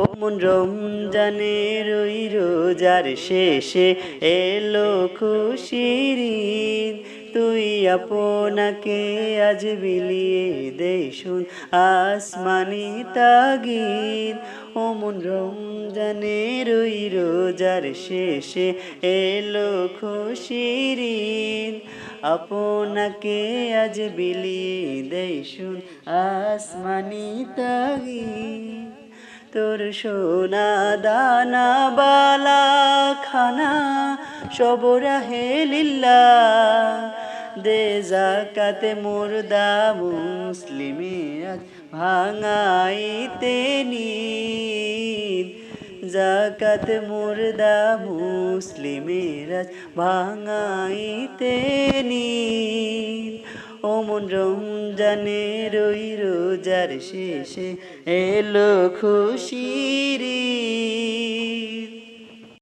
ও মন রমজানের ওই রোজার শেষে এলো খুশির। তুই আপনাকে আজ বিলিয়ে দে শুন আসমানি তাগিদ ও মন রমজানের ওই রোজার শেষে এলো খুশির। আপনাকে আজ বিলিয়ে দে শুন আসমানি তাগিদ তোর সোনা দানা বালা খানা সবরা হেলিল্লা দে জাকাতে মুর্দা মুসলিমের আজ ভাঙাইতে নিদ জাকাত মুর্দা মুসলিমের আজ ভাঙাইতে ও মন রমজানের ওই রোজার শেষে এলো খুশির।